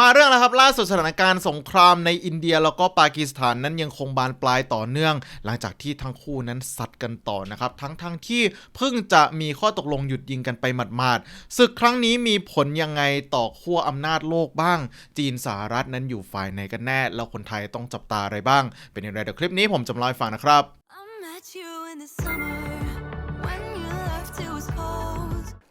มาเรื่องแล้วครับล่าสุดสถานการณ์สงครามในอินเดียแล้วก็ปากีสถานนั้นยังคงบานปลายต่อเนื่อง หลังจากที่ทั้งคู่นั้นซัดกันต่อนะครับทั้งทั้งที่เพิ่งจะมีข้อตกลงหยุดยิงกันไปหมาดๆศึกครั้งนี้มีผลยังไงต่อขั้วอำนาจโลกบ้าง จีนสหรัฐนั้นอยู่ฝ่ายไหนกันแน่ แล้วคนไทยต้องจับตาอะไรบ้าง เป็นอย่างไรเดี๋ยวคลิปนี้ผมจะมาเล่าให้ฟังนะครับ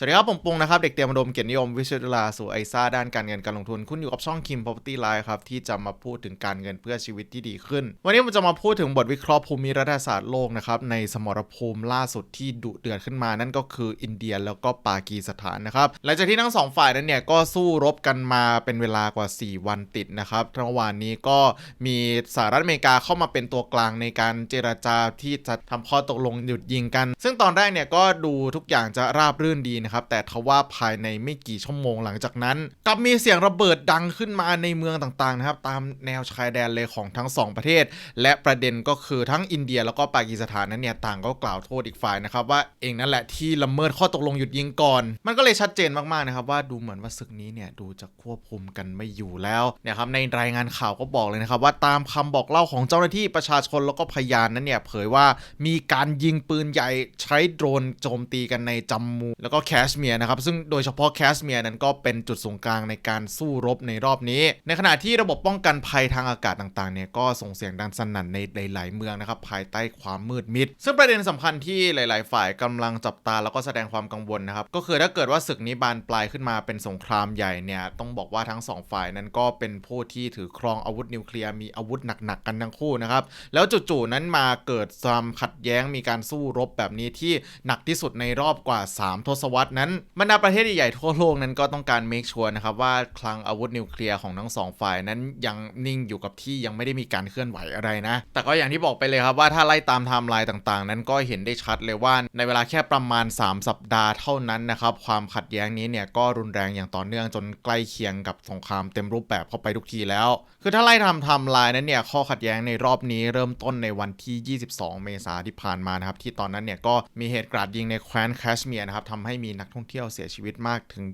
สวัสดีครับผมปุงนะครับ เด็กเตรียมอุดมเกียรตินิยมวิชยุลาสู่ไอซ่าด้านการเงินการลงทุน คุณอยู่กับช่อง Kim Property Live ครับ ที่จะมาพูดถึงการเงินเพื่อชีวิตที่ดีขึ้น วันนี้ผมจะมาพูดถึงบทวิเคราะห์ภูมิรัฐศาสตร์โลกนะครับ ในสมรภูมิล่าสุดที่ดุเดือดขึ้นมานั่นก็คืออินเดียแล้วก็ปากีสถานนะครับหลังจากที่ทั้งสองฝ่ายนั้นเนี่ยก็สู้รบกันมาเป็นเวลากว่า 4 วันติดนะครับทั้งวันนี้ก็มีสหรัฐอเมริกาเข้ามาเป็นตัวกลางในการเจรจาที่จะทำข้อตกลงหยุดยิงกัน ซึ่งตอนแรกเนี่ยก็ดูทุกอย่างจะราบรื่นดีนะครับ แต่ทว่าภายในไม่กี่ชั่วโมงหลังจากนั้นกลับมีเสียงระเบิดดังขึ้นมาในเมืองต่างๆนะครับ ตามแนวชายแดนเลยของทั้งสองประเทศ และประเด็นก็คือทั้งอินเดียแล้วก็ปากีสถานนั้นเนี่ยต่างก็กล่าวโทษอีกฝ่ายนะครับว่าเองนั่นแหละที่ละเมิดข้อตกลงหยุดยิงก่อน มันก็เลยชัดเจนมากๆนะครับว่าดูเหมือนว่าศึกนี้เนี่ยดูจะควบคุมกันไม่อยู่แล้วนี่ยครับในรายงานข่าวก็บอกเลยนะครับว่าตามคำบอกเล่าของเจ้าหน้าที่ประชาชนแล้วก็พยานนั้นเนี่ยเผยว่ามีการยิงปืนใหญ่ใช้โดรนโจมตีกันในจัมมูแล้วก็แคชเมียร์นะครับซึ่งโดยเฉพาะแคชเมียร์นั้นก็เป็นจุดศูนย์กลางในการสู้รบในรอบนี้ ในขณะที่ระบบป้องกันภัยทางอากาศต่างๆเนี่ยก็ส่งเสียงดังสนั่นในหลายๆเมืองนะครับภายใต้ความมืดมิด ซึ่งประเด็นสำคัญที่หลาย ๆ ฝ่ายกำลังจับตาแล้วก็แสดงความกังวลนะครับก็คือถ้าเกิดว่าศึกนี้บานปลายขึ้นมาเป็นสงครามใหญ่เนี่ยต้องบอกว่าทั้งสองฝ่ายนั้นก็เป็นผู้ที่ถือครองอาวุธนิวเคลียร์มีอาวุธหนักๆกันทั้งคู่นะครับแล้วจู่ๆนั้นมาเกิดความขัดแย้งมีการสู้รบแบบนี้ที่หนักที่สุดในรอบกว่า 3 ทศวรรษนั้นบรรดาประเทศใหญ่ๆทั่วโลกนั้นก็ต้องการเมคชัวร์นะครับว่าคลังอาวุธนิวเคลียร์ของทั้งสองฝ่ายนั้นยังนิ่งอยู่กับที่ยังไม่ได้มีการเคลื่อนไหวอะไรนะ แต่ก็อย่างที่บอกไปเลยครับว่าถ้าไล่ตามไทม์ไลน์ต่างๆ นั้นก็เห็นได้ชัดเลยว่าในเวลาแค่ประมาณ 3 สัปดาห์เท่านั้นนะครับความขัดแย้งนี้เนี่ยก็รุนแรงอย่างต่อเนื่องจนใกล้เคียงกับสงครามเต็มรูปแบบเข้าไปทุกทีแล้ว คือถ้าไล่ทำไทม์ไลน์นั้นเนี่ยข้อขัดแย้งในรอบนี้เริ่มต้นในวันที่ 22 เมษาที่ผ่านมานะครับที่ตอนนั้นเนี่ยก็มีเหตุกราดยิงในแคว้นแคชเมียร์นะครับทำให้มีนักท่องเที่ยวเสียชีวิตมากถึง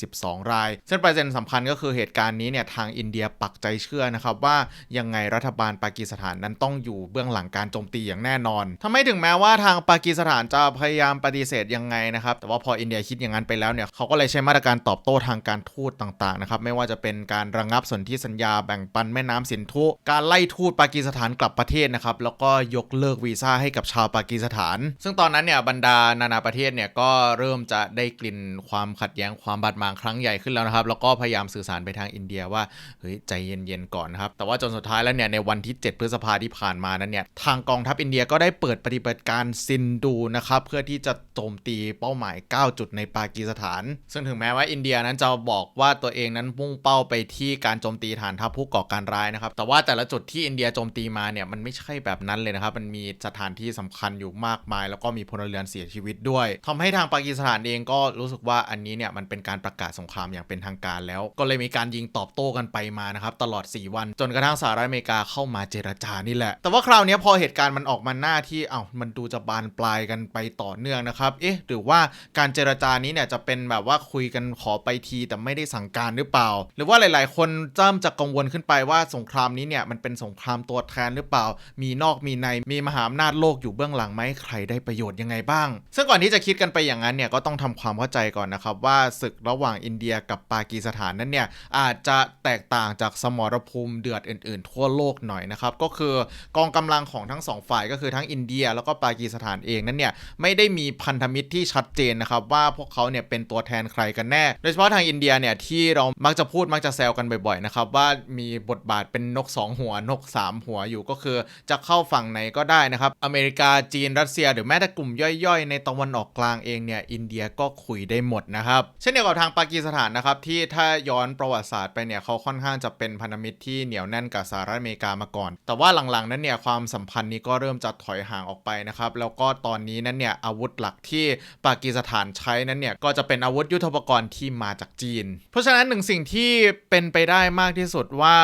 22 รายซึ่งประเด็นสำคัญก็คือเหตุการณ์นี้เนี่ยทางอินเดียปักใจเชื่อนะครับว่ายังไงรัฐบาลปากีสถานนั้นต้องอยู่เบื้องหลังการโจมตีอย่างแน่นอนทำให้ถึงแม้ว่าทางปากีสถานจะพยายามปฏิเสธยังไงนะครับแต่ว่าพออินเดียคิดอย่างนั้นไปแล้วเนี่ยเขาก็เลยใช้มาตรการตอบโต้ทางการทูตต่างๆนะครับไม่ว่าจะเป็นการระงับสนธิสัญญาแบ่งปันแม่น้ำสินธุ การไล่ทูตปากีสถานกลับประเทศนะครับแล้วก็ยกเลิกวีซ่าให้กับชาวปากีสถาน ซึ่งตอนนั้นเนี่ยบรรดานานาประเทศเนี่ยก็เริ่มจะได้กลิ่นความขัดแย้งความบาดหมางครั้งใหญ่ขึ้นแล้วนะครับ แล้วก็พยายามสื่อสารไปทางอินเดียว่าเฮ้ยใจเย็นๆก่อนนะครับ แต่ว่าจนสุดท้ายแล้วเนี่ยในวันที่ 7 พฤษภาที่ผ่านมานั้นเนี่ยทางกองทัพอินเดียก็ได้เปิดปฏิบัติการซินดูนะครับเพื่อที่จะโจมตีเป้าหมาย 9 จุดในปากีสถาน ซึ่งถึงแม้ว่าอินเดียนั้นจะบอกว่าตัวเองนั้นมุ่งเป้าไปที่การโจมตีฐานทัพผู้ก่อการร้ายนะครับแต่ว่าแต่ละจุดที่อินเดียโจมตีมาเนี่ยมันไม่ใช่แบบนั้นเลยนะครับมันมีสถานที่สำคัญอยู่มากมาย แล้วก็มีพลเรือนเสียชีวิตด้วยทำให้ทางปากีสถานเองก็รู้สึกว่าอันนี้เนี่ยมันเป็นการประกาศสงครามอย่างเป็นทางการแล้ว ก็เลยมีการยิงตอบโต้กันไปมานะครับตลอด 4 วัน จนกระทั่งสหรัฐอเมริกาเข้ามาเจรจานี่แหละ แต่ว่าคราวนี้พอเหตุการณ์มันออกมาหน้าที่เอ้ามันดูจะบานปลายกันไปต่อเนื่องนะครับเอ๊ะหรือว่าการเจรจานี้เนี่ยจะเป็นแบบว่าคุยกันขอไปทีแต่ไม่ได้สั่งการหรือเปล่า หรือว่าหลาย ๆ คนเริ่มจะกังวลขึ้นไปว่าสงครามนี้เนี่ยมันเป็นสงครามตัวแทนหรือเปล่า มีนอกมีในมีมหาอำนาจโลกอยู่เบื้องหลังไหมใครได้ประโยชน์ยังไงบ้าง ซึ่งก่อนที่จะคิดกันไปอย่างนั้นเนี่ยก็ต้องททำความเข้าใจก่อนนะครับ ว่าศึกระหว่างอินเดียกับปากีสถานนั้นเนี่ยอาจจะแตกต่างจากสมรภูมิเดือดอื่นๆ ทั่วโลกหน่อยนะครับ ก็คือกองกำลังของทั้งสองฝ่ายก็คือทั้งอินเดีย แล้วก็ปากีสถานเองนั้นเนี่ยไม่ได้มีพันธมิตรที่ชัดเจนนะครับ ว่าพวกเขาเนี่ยเป็นตัวแทนใครกันแน่ โดยเฉพาะทางอินเดียเนี่ยที่เรามักจะพูดมักจะแซวกันบ่อยๆนะครับว่ามีบทบาทเป็นนก 2 หัวนก 3 หัวอยู่ก็คือจะเข้าฝั่งไหนก็ได้นะครับ อเมริกาจีนรัสเซีย หรือแม้แต่กลุ่มย่อยๆ ในตะวันออกกลางเองเนี่ยอินเดียก็คุยได้หมดนะครับ เช่นเดียวกับทางปากีสถานนะครับที่ถ้าย้อนประวัติศาสตร์ไปเนี่ยเขาค่อนข้างจะเป็นพันธมิตรที่เหนียวแน่นกับสหรัฐอเมริกามาก่อน แต่ว่าหลังๆนั้นเนี่ยความสัมพันธ์นี้ก็เริ่มจะถอยห่างออกไปนะครับแล้วก็ตอนนี้นั้นเนี่ยอาวุธหลักที่ปากีสถานใช้นั้นเนี่ยก็จะเป็นอาวุธยุทโธปกรณ์ที่มาจากจีน เพราะฉะนั้นหนึ่งสิ่งที่เป็นไปได้มากที่สุดว่า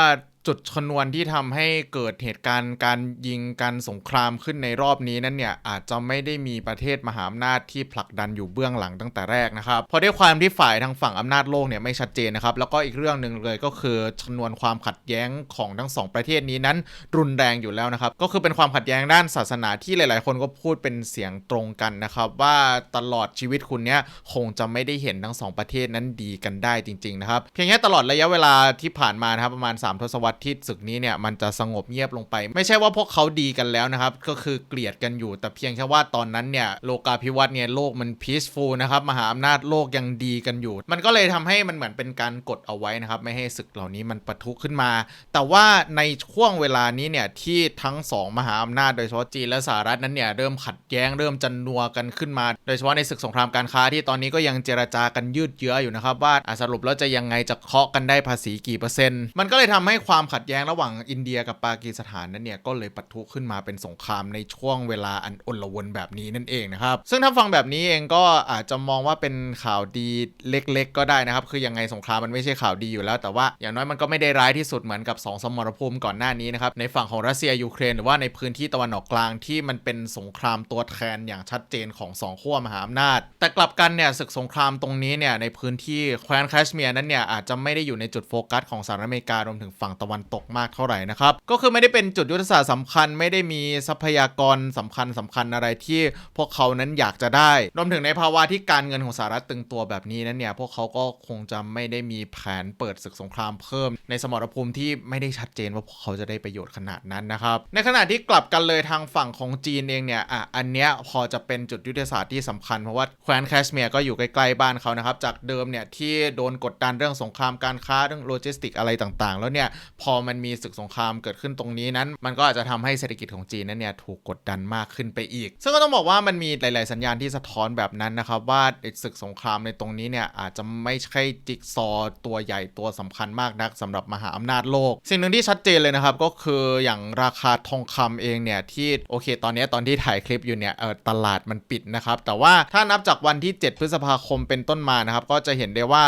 จุดชนวนที่ทำให้เกิดเหตุการณ์การยิงการสงครามขึ้นในรอบนี้นั้นเนี่ยอาจจะไม่ได้มีประเทศมหาอำนาจที่ผลักดันอยู่เบื้องหลังตั้งแต่แรกนะครับเพราะด้วยความที่ฝ่ายทางฝั่งอำนาจโลกเนี่ยไม่ชัดเจนนะครับแล้วก็อีกเรื่องหนึ่งเลยก็คือชนวนความขัดแย้งของทั้งสองประเทศนี้นั้น รุนแรงอยู่แล้วนะครับก็คือเป็นความขัดแย้งด้านศาสนาที่หลาย ๆ คนก็พูดเป็นเสียงตรงกันนะครับว่าตลอดชีวิตคุณเนี่ยคงจะไม่ได้เห็นทั้งสองประเทศนั้นดีกันได้จริง ๆ นะครับเพียงแค่ตลอดระยะเวลาที่ผ่านมานะครับประมาณ 3 ทศวรรษที่ศึกนี้เนี่ยมันจะสงบเงียบลงไป ไม่ใช่ว่าพวกเขาดีกันแล้วนะครับ ก็คือเกลียดกันอยู่ แต่เพียงแค่ว่าตอนนั้นเนี่ยโลกาภิวัตน์เนี่ยโลกมัน peaceful นะครับมหาอำนาจโลกยังดีกันอยู่ มันก็เลยทำให้มันเหมือนเป็นการกดเอาไว้นะครับ ไม่ให้ศึกเหล่านี้มันปะทุขึ้นมา แต่ว่าในช่วงเวลานี้เนี่ยที่ทั้งสองมหาอำนาจโดยเฉพาะจีนและสหรัฐนั้นเนี่ยเริ่มขัดแย้งเริ่มจันนัวกันขึ้นมา โดยเฉพาะในศึกสงครามการค้าที่ตอนนี้ก็ยังเจรจากันยืดเยื้ออยู่นะครับว่าสรุปแล้วจะยังไงจะเคาะกันได้ภาษีกี่เปอร์เซ็นต์มันก็เลยทำให้ความความขัดแย้งระหว่างอินเดียกับปากีสถานนั้นเนี่ยก็เลยปะทุขึ้นมาเป็นสงครามในช่วงเวลาอันอลวนแบบนี้นั่นเองนะครับ ซึ่งถ้าฟังแบบนี้เองก็อาจจะมองว่าเป็นข่าวดีเล็กๆ ก็ได้นะครับ คือยังไงสงครามมันไม่ใช่ข่าวดีอยู่แล้ว แต่ว่าอย่างน้อยมันก็ไม่ได้ร้ายที่สุดเหมือนกับสองสมรภูมิก่อนหน้านี้นะครับในฝั่งของรัสเซียยูเครนหรือว่าในพื้นที่ตะวันออกกลางที่มันเป็นสงครามตัวแทนอย่างชัดเจนของสองขั้วมหาอำนาจ แต่กลับกันเนี่ยศึกสงครามตรงนี้เนี่ยในพื้นที่แคว้นแคชเมียร์นั้นเนี่ยอาจจะไม่ได้อยู่ในจุดโฟกัสของสหรัฐอเมริการวมถึงฝั่งตะวันตกมากเท่าไหร่นะครับ ก็คือไม่ได้เป็นจุดยุทธศาสตร์สำคัญ ไม่ได้มีทรัพยากรสำคัญสำคัญอะไรที่พวกเขานั้นอยากจะได้ รวมถึงในภาวะที่การเงินของสหรัฐตึงตัวแบบนี้นั้นเนี่ย พวกเขาก็คงจะไม่ได้มีแผนเปิดศึกสงครามเพิ่ม ในสมรภูมิที่ไม่ได้ชัดเจนว่าพวกเขาจะได้ประโยชน์ขนาดนั้นนะครับ ในขณะที่กลับกันเลยทางฝั่งของจีนเองเนี่ย อะ อันเนี้ยพอจะเป็นจุดยุทธศาสตร์ที่สำคัญเพราะว่าแคว้นแคชเมียร์ก็อยู่ใกล้ๆบ้านเขานะครับ จากเดิมเนี่ยที่โดนกดดันเรื่องสงครามการค้าเรื่องโลจิสติกอะไรต่างๆ แล้วเนี่ยพอมันมีศึกสงครามเกิดขึ้นตรงนี้นั้น มันก็อาจจะทำให้เศรษฐกิจของจีนนั้นเนี่ยถูกกดดันมากขึ้นไปอีก ซึ่งก็ต้องบอกว่ามันมีหลาย ๆ สัญญาณที่สะท้อนแบบนั้นนะครับว่าศึกสงครามในตรงนี้เนี่ยอาจจะไม่ใช่จิ๊กซอว์ตัวใหญ่ตัวสำคัญมากนักสำหรับมหาอำนาจโลก สิ่งหนึ่งที่ชัดเจนเลยนะครับก็คืออย่างราคาทองคำเองเนี่ยที่โอเค ตอนนี้ตอนที่ถ่ายคลิปอยู่เนี่ยเออตลาดมันปิดนะครับแต่ว่าถ้านับจากวันที่ 7 พฤษภาคมเป็นต้นมานะครับก็จะเห็นได้ว่า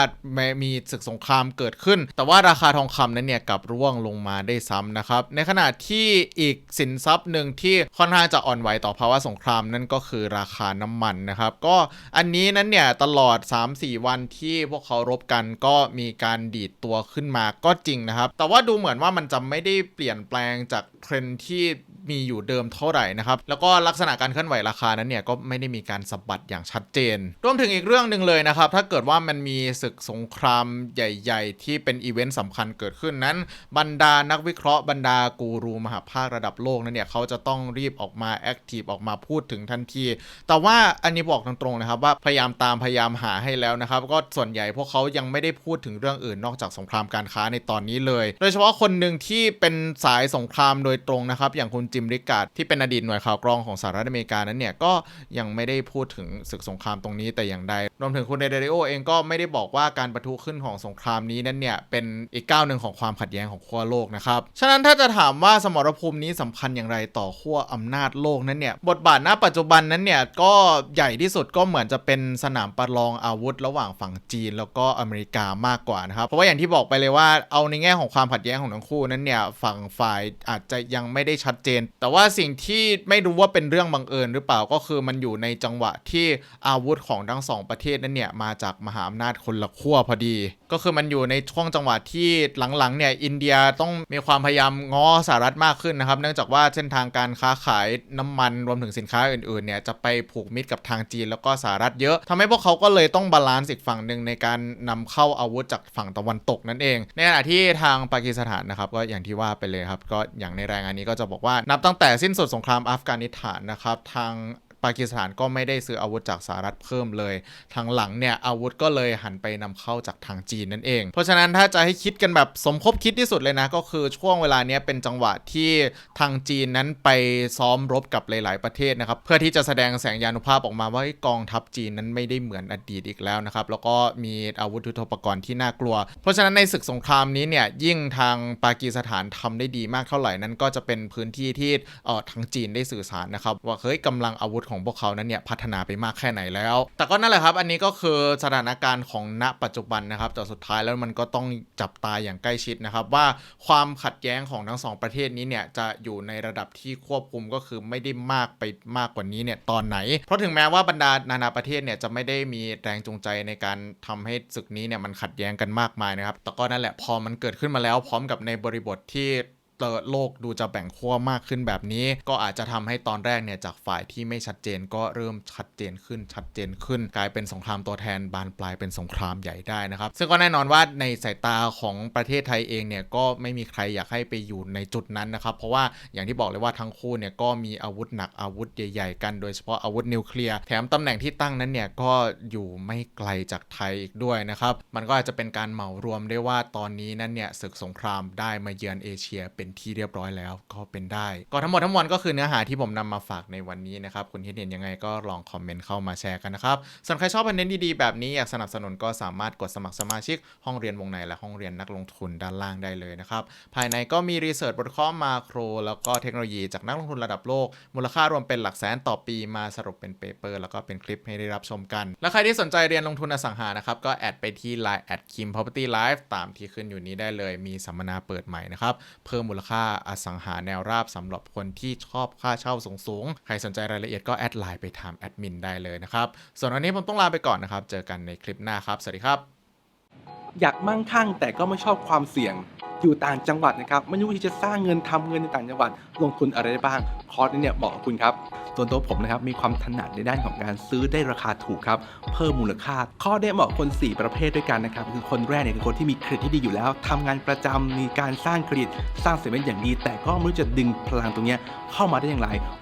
มีศึกสงครามเกิดขึ้น แต่ว่าราคาทองคำนั้นเนี่ยกลับร่วงลงมาได้ซ้ำนะครับ ในขณะที่อีกสินทรัพย์หนึ่งที่ค่อนข้างจะอ่อนไหวต่อภาวะสงครามนั่นก็คือราคาน้ำมันนะครับ ก็อันนี้นั้นเนี่ยตลอด 3-4 วันที่พวกเขารบกันก็มีการดีดตัวขึ้นมาก็จริงนะครับ แต่ว่าดูเหมือนว่ามันจะไม่ได้เปลี่ยนแปลงจากเทรนที่มีอยู่เดิมเท่าไหร่นะครับ แล้วก็ลักษณะการเคลื่อนไหวราคานั้นเนี่ยก็ไม่ได้มีการสะบัดอย่างชัดเจน รวมถึงอีกเรื่องหนึ่งเลยนะครับ ถ้าเกิดว่ามันมีศึกสงครามใหญ่ ๆ ที่เป็นอีเวนต์สำคัญเกิดขึ้นนั้นบรรดานักวิเคราะห์บรรดากูรูมหาภาคระดับโลกนั้นเนี่ยเขาจะต้องรีบออกมาแอคทีฟออกมาพูดถึงทันที แต่ว่าอันนี้บอกตรงๆนะครับว่าพยายามตามพยายามหาให้แล้วนะครับ ก็ส่วนใหญ่พวกเขายังไม่ได้พูดถึงเรื่องอื่นนอกจากสงครามการค้าในตอนนี้เลย โดยเฉพาะคนหนึ่งที่เป็นสายสงครามโดยตรงนะครับ อย่างคุณจิมริกาดที่เป็นอดีตหน่วยข่าวกรองของสหรัฐอเมริกานั้นเนี่ยก็ยังไม่ได้พูดถึงศึกสงครามตรงนี้แต่อย่างใดรวมถึงคุณเดเดริโอเองก็ไม่ได้บอกว่าการประทุขึ้นของสงครามนี้นั้นเนี่ยเป็นอีกก้าวหนึ่งของความขัดแย้งของขั้วโลกนะครับ ฉะนั้นถ้าจะถามว่าสมรภูมินี้สำคัญอย่างไรต่อขั้วอำนาจโลกนั้นเนี่ย บทบาทณปัจจุบันนั้นเนี่ย ก็ใหญ่ที่สุดก็เหมือนจะเป็นสนามประลองอาวุธ ระหว่างฝั่งจีนแล้วก็อเมริกามากกว่านะครับ เพราะว่าอย่างที่บอกไปเลยว่าเอาในแง่ของความขัดแย้งของทั้งคู่นั้นเนี่ยฝั่งฝ่ายอาจจะยังไม่ได้ชัดเจน แต่ว่าสิ่งที่ไม่รู้ว่าเป็นเรื่องบังเอิญหรือเปล่าก็คือมันอยู่ในจังหวะที่อาวุธของทั้งสองประเทศนั้นเนี่ยมาจากมหาอำนาจคนละขั้วพอดี ก็คือมันอยู่ในช่วงจังหวะที่หลังๆเนี่ยอินเดียต้องมีความพยายามง้อสหรัฐมากขึ้นนะครับ เนื่องจากว่าเส้นทางการค้าขายน้ำมันรวมถึงสินค้าอื่นๆเนี่ยจะไปผูกมิตรกับทางจีนแล้วก็สหรัฐเยอะทำให้พวกเขาก็เลยต้องบาลานซ์อีกฝั่งหนึ่งในการนำเข้าอาวุธจากฝั่งตะวันตกนั่นเอง ในขณะที่ทางปากีสถานนะครับก็อย่างที่ว่าไปเลยครับก็อย่างในรายงานนี้ก็จะบอกว่านับตั้งแต่สิ้นสุดสงครามอัฟกานิสถานนะครับทาง ปากีสถานก็ไม่ได้ซื้ออาวุธจากสหรัฐเพิ่มเลยทางหลังเนี่ยอาวุธก็เลยหันไปนำเข้าจากทางจีนนั่นเอง เพราะฉะนั้นถ้าจะให้คิดกันแบบสมคบคิดที่สุดเลยนะ ก็คือช่วงเวลาเนี้ยเป็นจังหวะที่ทางจีนนั้นไปซ้อมรบกับหลาย ๆ ประเทศนะครับเพื่อที่จะแสดงแสงยานุภาพออกมาว่ากองทัพจีนนั้นไม่ได้เหมือนอดีตอีกแล้วนะครับแล้วก็มีอาวุธยุทโธปกรณ์ที่น่ากลัว เพราะฉะนั้นในศึกสงครามนี้เนี่ยยิ่งทางปากีสถานทำได้ดีมากเท่าไหร่นั้นก็จะเป็นพื้นที่ที่เอ่อทางจีนได้สื่อสารนะครับว่าเฮ้ยกำลังอาวุธของพวกเขานั้นเนี่ยพัฒนาไปมากแค่ไหนแล้ว แต่ก็นั่นแหละครับ อันนี้ก็คือสถานการณ์ของณปัจจุบันนะครับแต่สุดท้ายแล้วมันก็ต้องจับตาอย่างใกล้ชิดนะครับ ว่าความขัดแย้งของทั้งสองประเทศนี้เนี่ยจะอยู่ในระดับที่ควบคุมก็คือไม่ได้มากไปมากกว่านี้เนี่ยตอนไหน เพราะถึงแม้ว่าบรรดานานาประเทศเนี่ยจะไม่ได้มีแรงจูงใจในการทำให้ศึกนี้เนี่ยมันขัดแย้งกันมากมายนะครับแต่ก็นั่นแหละพอมันเกิดขึ้นมาแล้วพร้อมกับในบริบทที่ เติโลกดูจะแบ่งขั้วมากขึ้นแบบนี้ ก็อาจจะทำให้ตอนแรกเนี่ยจากฝ่ายที่ไม่ชัดเจนก็เริ่มชัดเจนขึ้นชัดเจนขึ้น กลายเป็นสงครามตัวแทนบานปลายเป็นสงครามใหญ่ได้นะครับ ซึ่งก็แน่นอนว่าในสายตาของประเทศไทยเองเนี่ยก็ไม่มีใครอยากให้ไปอยู่ในจุดนั้นนะครับ เพราะว่าอย่างที่บอกเลยว่าทั้งคู่เนี่ยก็มีอาวุธหนักอาวุธใหญ่ ๆ กันโดยเฉพาะอาวุธนิวเคลียร์แถมตำแหน่งที่ตั้งนั้นเนี่ยก็อยู่ไม่ไกลจากไทยอีกด้วยนะครับมันก็อาจจะเป็นการเหมารวมได้ว่าตอนนี้นั้นเนี่ยศึกสงครามได้มาเยือนเอเชียเป็นที่เรียบร้อยแล้วก็เป็นได้ ก็ทั้งหมดทั้งมวลก็คือเนื้อหาที่ผมนำมาฝากในวันนี้นะครับคุณคิดเห็นยังไงก็ลองคอมเมนต์เข้ามาแชร์กันนะครับส่วนใครชอบคอนเทนต์ดีๆแบบนี้อยากสนับสนุนก็สามารถกดสมัครสมาชิก ห้องเรียนวงในและห้องเรียนนักลงทุนด้านล่างได้เลยนะครับภายในก็มีรีเสิร์ชบทข้อมาโครแล้วก็เทคโนโลยีจากนักลงทุนระดับโลก มูลค่ารวมเป็นหลักแสนต่อปีมาสรุปเป็นเปเปอร์แล้วก็เป็นคลิปให้ได้รับชมกัน และใครที่สนใจเรียนลงทุนอสังหานะครับก็แอดไปที่ Line แอดคิม property life ตามที่ขึ้นอยู่นี้ได้เลย มีสัมมนาเปิดใหม่นะครับเพิ่มมูลค่าอสังหาแนวราบสำหรับคนที่ชอบค่าเช่าสูงๆ ใครสนใจรายละเอียดก็แอดไลน์ไปถามแอดมินได้เลยนะครับ ส่วนวันนี้ผมต้องลาไปก่อนนะครับ เจอกันในคลิปหน้าครับ สวัสดีครับ อยากมั่งคั่งแต่ก็ไม่ชอบความเสี่ยง อยู่ต่างจังหวัดนะครับไม่รู้ที่จะสร้างเงินทำเงินในต่างจังหวัด ลงทุนอะไรได้บ้าง คอร์สนี้เนี่ยเหมาะกับคุณครับส่วนตัวผมนะครับมีความถนัดในด้านของการซื้อได้ราคาถูกครับเพิ่มมูลค่า ข้อได้เหมาะคน 4 ประเภทด้วยกันนะครับคือคนแรกเนี่ยคือคนที่มีเครดิตที่ดีอยู่แล้วทำงานประจำมีการสร้างเครดิตสร้างเสร็นอย่างดี แต่ก็ไม่รู้จะดึงพลังตรงเนี้ยเข้ามาได้อย่างไร